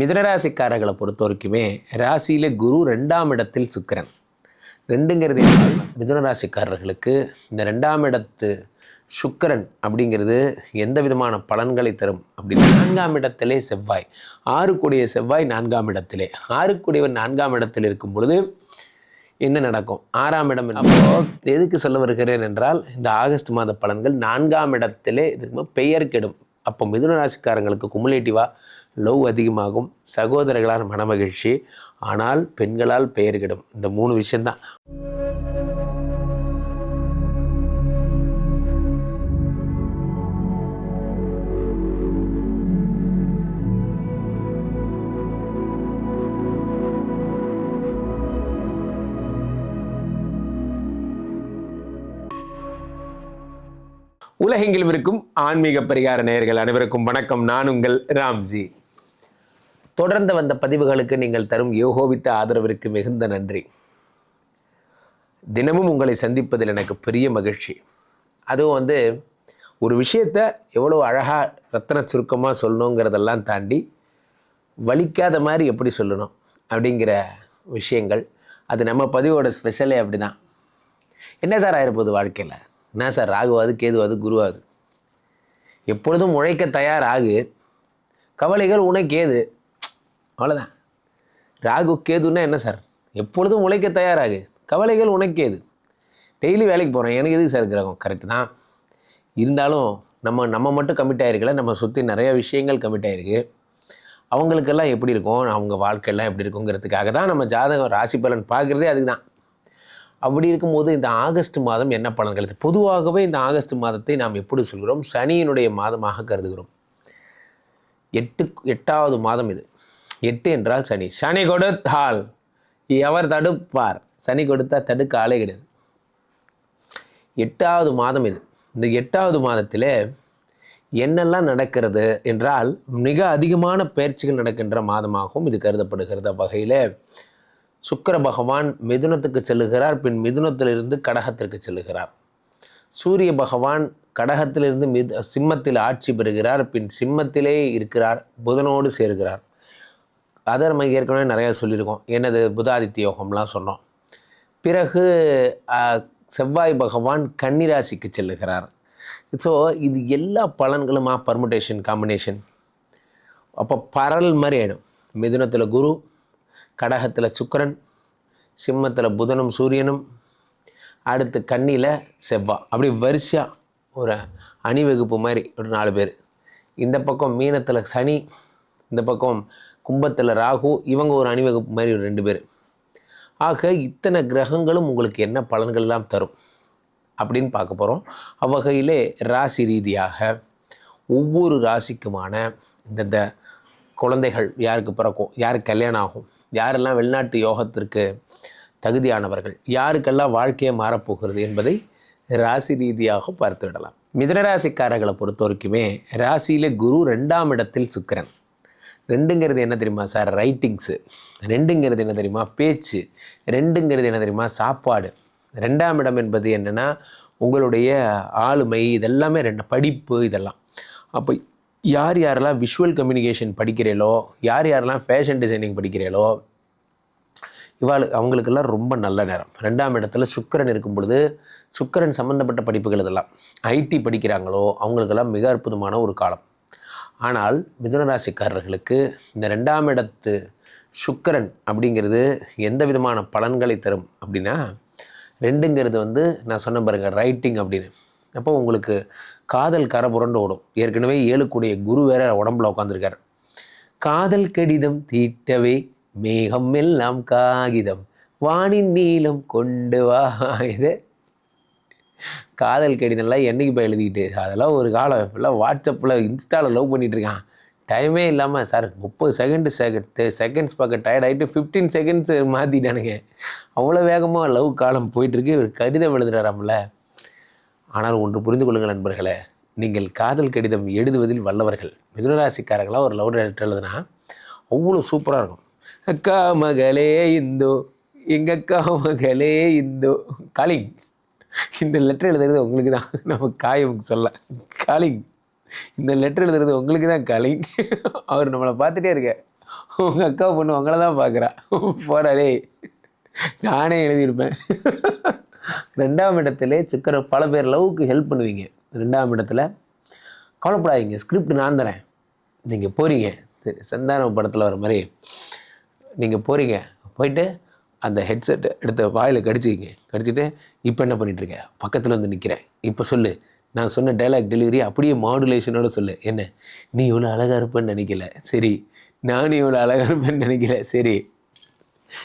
மிதனராசிக்காரர்களை பொறுத்த வரைக்குமே ராசியில் குரு ரெண்டாம் இடத்தில் சுக்கிரன். ரெண்டுங்கிறது என்ன? மிதுனராசிக்காரர்களுக்கு இந்த ரெண்டாம் இடத்து சுக்கரன் அப்படிங்கிறது எந்த விதமான பலன்களை தரும் அப்படின்னு நான்காம் இடத்திலே செவ்வாய். ஆறுக்குடைய செவ்வாய் நான்காம் இடத்திலே. ஆறுக்குடையவர் நான்காம் இடத்தில் இருக்கும் பொழுது என்ன நடக்கும்? ஆறாம் இடம் அப்போ எதுக்கு சொல்ல வருகிறேன் என்றால் இந்த ஆகஸ்ட் மாத பலன்கள் நான்காம் இடத்திலே இதுக்கு பெயர் கெடும். அப்போ மிதுன ராசிக்காரங்களுக்கு குமுலேட்டிவாக லவ் அதிகமாகும் சகோதரர்களால் மனமகிழ்ச்சி ஆனால் பெண்களால் பெயர் கிடும். இந்த மூணு விஷயந்தான் உலகெங்கிலும் இருக்கும் ஆன்மீக பரிகார நேயர்கள் அனைவருக்கும் வணக்கம். நான் உங்கள் ராம்ஜி. தொடர்ந்து வந்த பதிவுகளுக்கு நீங்கள் தரும் யோகோவித்த ஆதரவிற்கு மிகுந்த நன்றி. தினமும் உங்களை சந்திப்பதில் எனக்கு பெரிய மகிழ்ச்சி. அதுவும் வந்து ஒரு விஷயத்தை எவ்வளோ அழகாக ரத்தன சுருக்கமாக சொல்லணுங்கிறதெல்லாம் தாண்டி வலிக்காத மாதிரி எப்படி சொல்லணும் அப்படிங்கிற விஷயங்கள். அது நம்ம பதிவோட ஸ்பெஷலே அப்படி தான் என்ன சார் ஆயிருப்போகுது வாழ்க்கையில்? என்ன சார் ராகுவாது கேதுவாது குருவாது எப்பொழுதும் உழைக்க தயார் ஆகு கவலைகள் உனக்கேது. அவ்வளோதான் ராகு கேதுன்னா என்ன சார்? எப்பொழுதும் உழைக்க தயாராகு. கவலைகள் உனக்கேது டெய்லி வேலைக்கு போகிறேன் எனக்கு எதுக்கு சார் கிரகம்? கரெக்டு தான். இருந்தாலும் நம்ம நம்ம மட்டும் கமிட் ஆகிருக்கல நம்ம சுற்றி நிறைய விஷயங்கள் கமிட் ஆகிருக்கு அவங்களுக்கெல்லாம் எப்படி இருக்கும்? அவங்க வாழ்க்கையெல்லாம் எப்படி இருக்குங்கிறதுக்காக தான் நம்ம ஜாதகம் ராசி பலன் பார்க்குறதே அதுக்கு தான் அப்படி இருக்கும்போது இந்த ஆகஸ்ட் மாதம் என்ன பலன்கள் பொதுவாகவே இந்த ஆகஸ்ட் மாதத்தை நாம் எப்படி சொல்கிறோம்? சனியினுடைய மாதமாக கருதுகிறோம். எட்டு எட்டாவது மாதம் இது. எட்டு என்றால் சனி. சனி கொடுத்தால் எவர் தடுப்பார்? சனி கொடுத்தா தடுக்க ஆளே கிடையாது. எட்டாவது மாதம் இது. இந்த எட்டாவது மாதத்தில் என்னெல்லாம் நடக்கிறது என்றால் மிக அதிகமான பயிற்சிகள் நடக்கின்ற மாதமாகவும் இது கருதப்படுகிறது. வகையில் சுக்கிர பகவான் மிதுனத்துக்கு செல்லுகிறார். பின் மிதுனத்திலிருந்து கடகத்திற்கு செல்லுகிறார். சூரிய பகவான் கடகத்திலிருந்து மிது சிம்மத்தில் ஆட்சி பெறுகிறார். பின் சிம்மத்திலே இருக்கிறார். புதனோடு சேர்கிறார். அதை நம்ம ஏற்கனவே நிறையா சொல்லியிருக்கோம். என்னது? புதாதித்ய யோகம்லாம் சொன்னோம். பிறகு செவ்வாய் பகவான் கன்னிராசிக்கு செல்லுகிறார். ஸோ இது எல்லா பலன்களுமா? பர்முடேஷன் காம்பினேஷன் அப்போ பரல் மாதிரி ஆகிடும் மிதுனத்தில் குரு கடகத்தில் சுக்கரன் சிம்மத்தில் புதனும் சூரியனும் அடுத்து கண்ணியில் செவ்வாய் அப்படி வரிசையாக ஒரு அணிவகுப்பு மாதிரி ஒரு நாலு பேர். இந்த பக்கம் மீனத்தில் சனி இந்த பக்கம் கும்பத்தில் ராகு இவங்க ஒரு அணிவகுப்பு மாதிரி ஒரு ரெண்டு பேர். ஆக இத்தனை கிரகங்களும் உங்களுக்கு என்ன பலன்கள்லாம் தரும் அப்படின்னு பார்க்க போகிறோம் அவ்வகையிலே ராசி ரீதியாக ஒவ்வொரு ராசிக்குமான இந்தந்த குழந்தைகள் யாருக்கு பிறக்கும் யாருக்கு கல்யாணம் ஆகும் யாரெல்லாம் வெளிநாட்டு யோகத்திற்கு தகுதியானவர்கள் யாருக்கெல்லாம் வாழ்க்கையை மாறப்போகிறது என்பதை ராசி ரீதியாக பார்த்து விடலாம். மிதனராசிக்காரர்களை பொறுத்த வரைக்குமே ராசியிலே குரு ரெண்டாம் இடத்தில் சுக்கிரன். ரெண்டுங்கிறது என்ன தெரியுமா சார்? ரைட்டிங்ஸு ரெண்டுங்கிறது என்ன தெரியுமா? பேச்சு. ரெண்டுங்கிறது என்ன தெரியுமா? சாப்பாடு. ரெண்டாம் இடம் என்பது என்னென்னா உங்களுடைய ஆளுமை இதெல்லாமே ரெண்டு படிப்பு இதெல்லாம். அப்போ யார் யாரெல்லாம் விஷுவல் கம்யூனிகேஷன் படிக்கிறீங்களோ யார் யாரெல்லாம் ஃபேஷன் டிசைனிங் படிக்கிறீங்களோ இவாள் அவங்களுக்கெல்லாம் ரொம்ப நல்ல நேரம். ரெண்டாம் இடத்துல சுக்கிரன் இருக்கும் பொழுது சுக்கரன் சம்மந்தப்பட்ட படிப்புகள் இதெல்லாம். ஐடி படிக்கிறாங்களோ அவங்களுக்கெல்லாம் மிக அற்புதமான ஒரு காலம். ஆனால் மிதுனராசிக்காரர்களுக்கு இந்த ரெண்டாம் இடத்து சுக்கரன் அப்படிங்கிறது எந்த விதமான பலன்களை தரும் அப்படின்னா ரெண்டுங்கிறது வந்து நான் சொன்ன பாருங்கள் ரைட்டிங் அப்படின்னு. அப்போ உங்களுக்கு காதல் கரை புரண்டு ஓடும். ஏற்கனவே ஏழுக்குடைய குரு வேற உடம்புல உட்காந்துருக்கார் காதல் கடிதம் தீட்டவே மேகம் எல்லாம் காகிதம். வானின் நீளம் கொண்டு வா. இது காதல் கடிதம்லாம் என்னைக்கு போய் எழுதிக்கிட்டு? அதெல்லாம் ஒரு காலம். இப்போல்லாம் வாட்ஸ்அப்பில் இன்ஸ்டாவில் லவ் பண்ணிகிட்ருக்கான் இருக்கான். டைமே இல்லாமல் சார் முப்பது செகண்ட் செகண்ட் செகண்ட்ஸ் பார்க்க டயர்ட் ஆகிட்டு ஃபிஃப்டீன் செகண்ட்ஸ் மாற்றிட்டானுங்க அவ்வளோ வேகமாக லவ் காலம் போயிட்டுருக்கு. இவர் கடிதம் எழுதுறாராம்ல. ஆனால் ஒன்று புரிந்து கொள்ளுங்கள் நண்பர்களே. நீங்கள் காதல் கடிதம் எழுதுவதில் வல்லவர்கள். மிதுனராசிக்காரங்களாம் ஒரு லவ் லெட்டர் எழுதுனா அவ்வளோ சூப்பராக இருக்கும். அக்கா மகளே இந்தோ எங்க அக்கா மகளே இந்தோ காலிங். இந்த லெட்டர் எழுதுறது உங்களுக்கு தான். நம்ம காயம் சொல்ல. காலிங் இந்த லெட்டர் எழுதுறது உங்களுக்கு தான் காலிங் அவர் நம்மளை பார்த்துட்டே இருக்க. உங்கள் அக்கா பொண்ணு உங்களை தான் பார்க்குறா. போடா நானே எழுதியிருப்பேன் ரெண்டாம் இடத்துல சிக்கர பல பேர் லவ்வுக்கு ஹெல்ப் பண்ணுவீங்க. ரெண்டாம் இடத்துல கவலைப்படாதீங்க. ஸ்கிரிப்ட் நான் தரேன். நீங்கள் போகிறீங்க சரி சந்தான படத்தில் வர மாதிரி. நீங்கள் போகிறீங்க போயிட்டு அந்த ஹெட்செட் எடுத்த வாயில் கடிச்சிக்கிங்க. கடிச்சிட்டு இப்போ என்ன பண்ணிகிட்ருக்க பக்கத்தில் வந்து நிற்கிறேன் இப்போ சொல்லு. நான் சொன்ன டைலாக் டெலிவரி அப்படியே மாடுலேஷனோட சொல்லு. என்ன? நீ இவ்வளோ அழகாக இருப்பேன்னு நினைக்கல. சரி. நானும் இவ்வளோ அழகாக இருப்பேன்னு நினைக்கல. சரி.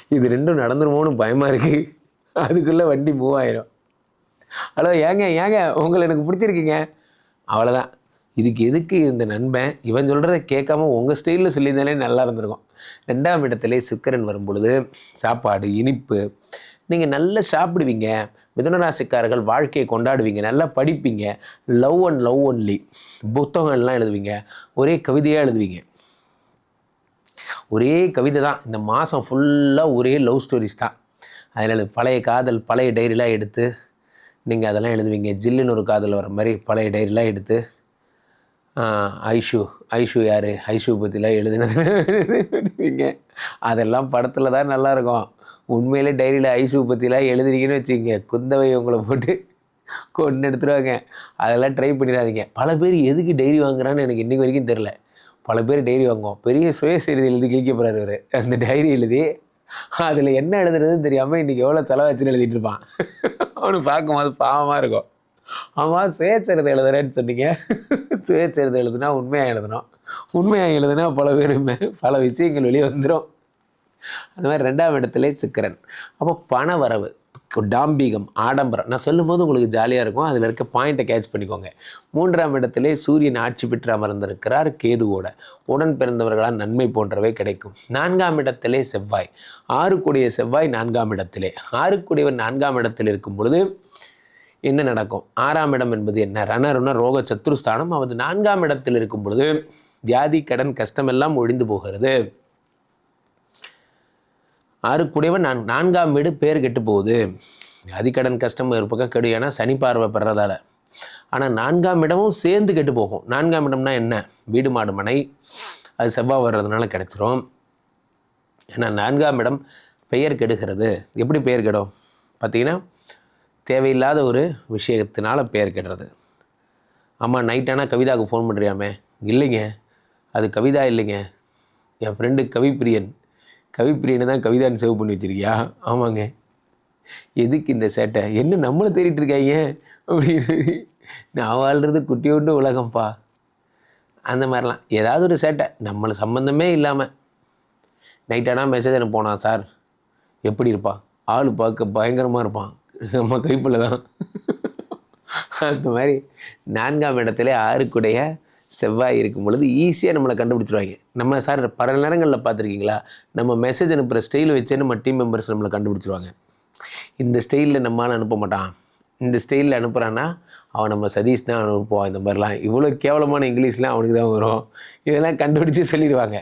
இது ரெண்டும் நடந்துருமோன்னு பயமாக இருக்குது அதுக்குள்ளே வண்டி மூவ் ஹலோ ஏங்க ஏங்க உங்களை எனக்கு பிடிச்சிருக்கீங்க. அவ்வளோதான் இதுக்கு எதுக்கு இந்த நண்பன்? இவன் சொல்கிறத கேட்காம உங்கள் ஸ்டைலில் சொல்லியிருந்தாலே நல்லா இருந்திருக்கும். ரெண்டாம் இடத்துல சுக்கரன் வரும் பொழுது சாப்பாடு இனிப்பு நீங்கள் நல்லா சாப்பிடுவீங்க. மிதுனராசிக்காரர்கள் வாழ்க்கையை கொண்டாடுவீங்க. நல்லா படிப்பீங்க. லவ் அண்ட் லவ் ஒன்லி புத்தகங்கள்லாம் எழுதுவீங்க. ஒரே கவிதையாக எழுதுவீங்க. ஒரே கவிதை தான். இந்த மாதம் ஃபுல்லாக ஒரே லவ் ஸ்டோரிஸ் தான். அதனால் பழைய காதல் பழைய டைரிலாம் எடுத்து நீங்கள் அதெல்லாம் எழுதுவீங்க. ஜில்லுன்னு ஒரு காதல் வர மாதிரி பழைய டைரிலாம் எடுத்து ஐஷு ஐஷு யார்? ஐஷு பற்றிலாம் எழுதுனீங்க அதெல்லாம் படத்தில் தான் நல்லாயிருக்கும். உண்மையிலே டைரியில் ஐஷு பற்றிலாம் எழுதுறீங்கன்னு வச்சுக்கோங்க. குந்தவை உங்களை போட்டு கொண்டு எடுத்துருவாங்க. அதெல்லாம் ட்ரை பண்ணிடாதீங்க. பல பேர் எதுக்கு டைரி வாங்குறான்னு எனக்கு இன்றைக்கி வரைக்கும் தெரில பல பேர் டைரி வாங்குவோம். பெரிய சுயசரிதை எழுதி கிழிக்க அவர் இவர். அந்த டைரி எழுதி அதில் என்ன எழுதுறதுன்னு தெரியாமல் இன்றைக்கி எவ்வளோ செலவாச்சுன்னு எழுதிட்டு இருப்பான். அவனுக்கு பார்க்கும்போது பாவமாக இருக்கும். ஆமாம் சுயச்சரிதை எழுதுறேன்னு சொன்னீங்க. சுயச்சரிதை எழுதுனா உண்மையாக எழுதணும். உண்மையாக எழுதுனா பல பேருமே பல விஷயங்கள் வெளியே வந்துடும் அந்த மாதிரி ரெண்டாம் இடத்துல சுக்கிரன். அப்போ பண வரவு டாம்பிகம் ஆடம்பரம். நான் சொல்லும் போது உங்களுக்கு ஜாலியாக இருக்கும். அதில் இருக்க பாயிண்ட்டை கேட்ச் பண்ணிக்கோங்க. மூன்றாம் இடத்திலே சூரியன் ஆட்சி பெற்று அமர்ந்திருக்கிறார் கேதுவோட. உடன் பிறந்தவர்களால் நன்மை போன்றவை கிடைக்கும். நான்காம் இடத்திலே செவ்வாய். ஆறுக்குடைய செவ்வாய் நான்காம் இடத்திலே. ஆறுக்குடையவர் நான்காம் இடத்தில் இருக்கும் பொழுது என்ன நடக்கும்? ஆறாம் இடம் என்பது என்ன? ரணருண ரோக சத்துருஸ்தானம் அது நான்காம் இடத்தில் இருக்கும் பொழுது வியாதி கடன் கஷ்டமெல்லாம் ஒழிந்து போகிறது. ஆறுக்குடையவன் நான் நான்காம் வீடு பேர் கெட்டு போகுது. வியாதி கடன் கஷ்டம் ஒரு பக்கம் கெடு. ஏன்னா சனி பார்வை பெறதால. ஆனால் நான்காம் இடமும் சேர்ந்து கெட்டு போகும். நான்காம் இடம்னா என்ன? வீடு மாடு மனை. அது செவ்வாய் வர்றதுனால கிடச்சிரும். ஏன்னா நான்காம் இடம் பெயர் கெடுகிறது. எப்படி பெயர் கெடும்? பார்த்தீங்கன்னா தேவையில்லாத ஒரு விஷயத்தினால் பெயர் கெடுறது. ஆமாம் நைட் ஆனால் கவிதாவுக்கு ஃபோன் பண்ணுறியாமே இல்லைங்க. அது கவிதா இல்லைங்க. என் ஃப்ரெண்டு கவிப்பிரியன். கவிப்பிரியனை தான் கவிதான்னு சேவ் பண்ணி வச்சிருக்கியா? ஆமாங்க. எதுக்கு இந்த சேட்டை? என்ன நம்மளை தேடிட்டு இருக்காங்க அப்படின்னு. நான் வாழ்கிறது குட்டியோண்டு உலகம்ப்பா. அந்த மாதிரிலாம். ஏதாவது ஒரு சேட்டை. நம்மளை சம்மந்தமே இல்லாமல் நைட் ஆனால் மெசேஜ் அனுப்போனா சார்? எப்படி இருப்பான் ஆள் பார்க்க பயங்கரமாக இருப்பான். நம்ம கைப்பில் தான். அந்த மாதிரி நான்காம் இடத்துல ஆறுக்குடைய செவ்வாய் இருக்கும் பொழுது ஈஸியாக நம்மளை கண்டுபிடிச்சிருவாங்க. நம்ம சார் பல நேரங்களில் பார்த்துருக்கீங்களா? நம்ம மெசேஜ் அனுப்புகிற ஸ்டைல் வச்சே நம்ம டீம் மெம்பர்ஸ் நம்மளை கண்டுபிடிச்சிருவாங்க. இந்த ஸ்டைலில் நம்மளால் அனுப்ப மாட்டான். இந்த ஸ்டைலில் அனுப்புகிறான்னா அவன் நம்ம சதீஷ் தான் அனுப்புவான். இந்த மாதிரிலாம் இவ்வளோ கேவலமான இங்கிலீஷ்லாம் அவனுக்கு தான் வரும். இதெல்லாம் கண்டுபிடிச்சி சொல்லிடுவாங்க.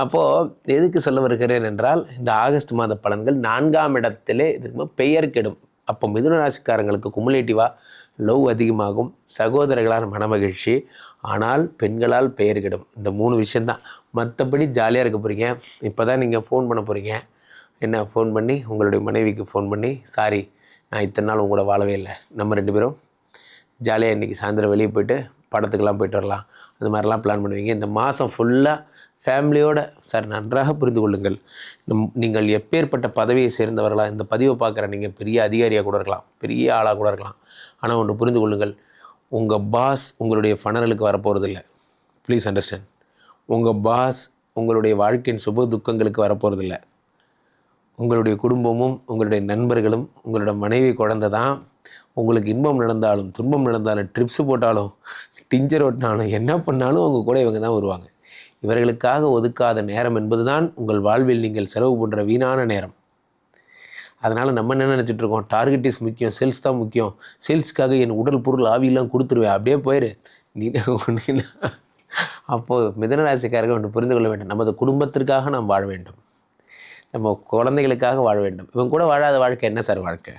அப்போது எதுக்கு சொல்ல வருகிறேன் என்றால் இந்த ஆகஸ்ட் மாத பலன்கள் நான்காம் இடத்திலே இதுக்கு பெயர் கெடும். அப்போ மிதுன ராசிக்காரங்களுக்கு குமுலேட்டிவாக லவ் அதிகமாகும் சகோதரர்களால் மனமகிழ்ச்சி ஆனால் பெண்களால் பெயர் கெடும். இந்த மூணு விஷயந்தான் மற்றபடி ஜாலியாக இருக்க போகிறீங்க இப்போ தான் நீங்கள் ஃபோன் பண்ண போகிறீங்க என்ன ஃபோன் பண்ணி உங்களுடைய மனைவிக்கு ஃபோன் பண்ணி சாரி நான் இத்தனை நாள் உங்களோட வாழவே இல்லை. நம்ம ரெண்டு பேரும் ஜாலியாக இன்றைக்கி சாயந்தரம் வெளியே போயிட்டு படத்துக்கெல்லாம் போயிட்டு வரலாம். அந்த மாதிரிலாம் பிளான் பண்ணுவீங்க. இந்த மாதம் ஃபுல்லாக ஃபேமிலியோட சார் நன்றாக புரிந்து கொள்ளுங்கள். நம் நீங்கள் எப்பேற்பட்ட பதவியை சேர்ந்தவர்களாக இந்த பதிவை பார்க்குற நீங்கள் பெரிய அதிகாரியாக கூட இருக்கலாம் பெரிய ஆளாக கூட இருக்கலாம். ஆனால் ஒன்று புரிந்து கொள்ளுங்கள். உங்கள் பாஸ் உங்களுடைய ஃபனரலுக்கு வரப்போகிறதில்ல ப்ளீஸ் அண்டர்ஸ்டாண்ட் உங்கள் பாஸ் உங்களுடைய வாழ்க்கையின் சுப துக்கங்களுக்கு வரப்போகிறதில்ல உங்களுடைய குடும்பமும் உங்களுடைய நண்பர்களும் உங்களோட மனைவி குழந்தை தான். உங்களுக்கு இன்பம் நடந்தாலும் துன்பம் நடந்தாலும் ட்ரிப்ஸ் போட்டாலும் டிஞ்சர் ஓட்டினாலும் என்ன பண்ணாலும் உங்கள் கூட இவங்க தான் வருவாங்க. இவர்களுக்காக ஒதுக்காத நேரம் என்பதுதான் உங்கள் வாழ்வில் நீங்கள் செலவு பண்ணுற வீணான நேரம். அதனால் நம்ம என்ன நினச்சிட்டு இருக்கோம்? டார்கெட் இஸ் முக்கியம் சேல்ஸ் தான் முக்கியம். சேல்ஸ்க்காக என் உடல் பொருள் ஆவியெல்லாம் கொடுத்துருவேன். அப்படியே போயிரு. நீ ஒன்று அப்போது மிதனராசிக்காரர்கள் ஒன்று புரிந்து கொள்ள வேண்டும். நமது குடும்பத்திற்காக நாம் வாழ வேண்டும். நம்ம குழந்தைகளுக்காக வாழ வேண்டும். இவங்க கூட வாழாத வாழ்க்கை என்ன சார் வாழ்க்கை?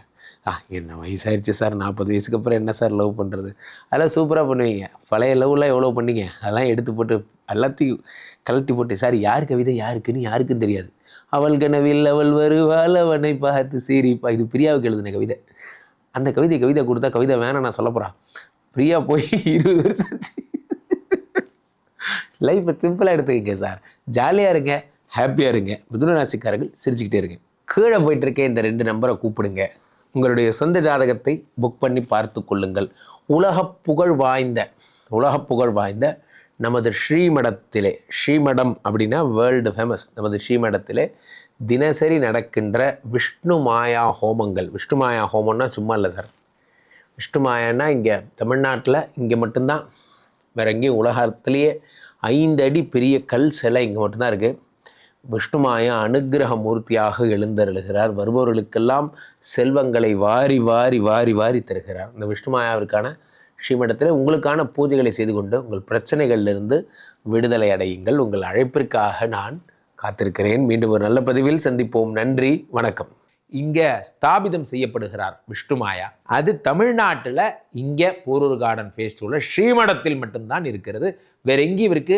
ஆ என்ன வயசாயிருச்சு சார் நாற்பது வயசுக்கு அப்புறம் என்ன சார் லவ் பண்ணுறது அதெல்லாம் சூப்பராக பண்ணுவீங்க. பழைய லவ்லாம் எவ்வளோ பண்ணீங்க? அதெல்லாம் எடுத்து போட்டு எல்லாத்தையும் கலட்டி போட்டு சார் யார் கவிதை யாருக்குன்னு யாருக்கும் தெரியாது. அவள் கனவில் அவள் வருவாள் அவனை பார்த்து சிரிப்பா. இது பிரியாவுக்கு எழுதின கவிதை. அந்த கவிதை கவிதை கொடுத்தா கவிதை வேணாம் நான் சொல்ல போகிறேன் பிரியா போய் இருபது வருஷம் ஆச்சு. லைஃப்பை சிம்பிளாக எடுத்துக்கங்க சார். ஜாலியாக இருங்க ஹாப்பியாக இருங்க. மிதுன ராசிக்காரர்கள் சிரிச்சுக்கிட்டே இருங்க. கீழே போயிட்டு இந்த ரெண்டு நம்பரை கூப்பிடுங்க. உங்களுடைய சொந்த ஜாதகத்தை புக் பண்ணி பார்த்து கொள்ளுங்கள். உலக புகழ் வாய்ந்த உலக புகழ் வாய்ந்த நமது ஸ்ரீமடத்திலே ஸ்ரீமடம் அப்படின்னா வேர்ல்டு ஃபேமஸ் நமது ஸ்ரீமடத்திலே தினசரி நடக்கின்ற விஷ்ணு மாயா ஹோமங்கள். விஷ்ணு மாயா ஹோமம்னா சும்மா இல்லை சார் விஷ்ணு மாயான்னா இங்கே தமிழ்நாட்டில் இங்கே மட்டும்தான். வேற எங்கேயும் உலகத்திலேயே ஐந்து அடி பெரிய கல் சிலை இங்கே மட்டும்தான் இருக்குது விஷ்ணுமாயா அனுக்கிரக மூர்த்தியாக எழுந்தருளுகிறார். வருபவர்களுக்கெல்லாம் செல்வங்களை வாரி வாரி வாரி வாரி தருகிறார். இந்த விஷ்ணுமாயாவிற்கான ஸ்ரீமடத்தில் உங்களுக்கான பூஜைகளை செய்து கொண்டு உங்கள் பிரச்சனைகளிலிருந்து விடுதலை அடையுங்கள். உங்கள் அழைப்பிற்காக நான் காத்திருக்கிறேன். மீண்டும் ஒரு நல்ல பதிவில் சந்திப்போம். நன்றி வணக்கம். இங்கே ஸ்தாபிதம் செய்யப்படுகிறார் விஷ்ணுமாயா. அது தமிழ்நாட்டில் இங்கே போரூர் கார்டன் ஃபேஸ்டிவலில் ஸ்ரீமடத்தில் மட்டும்தான் இருக்கிறது. வேற எங்கேயும் இவருக்கு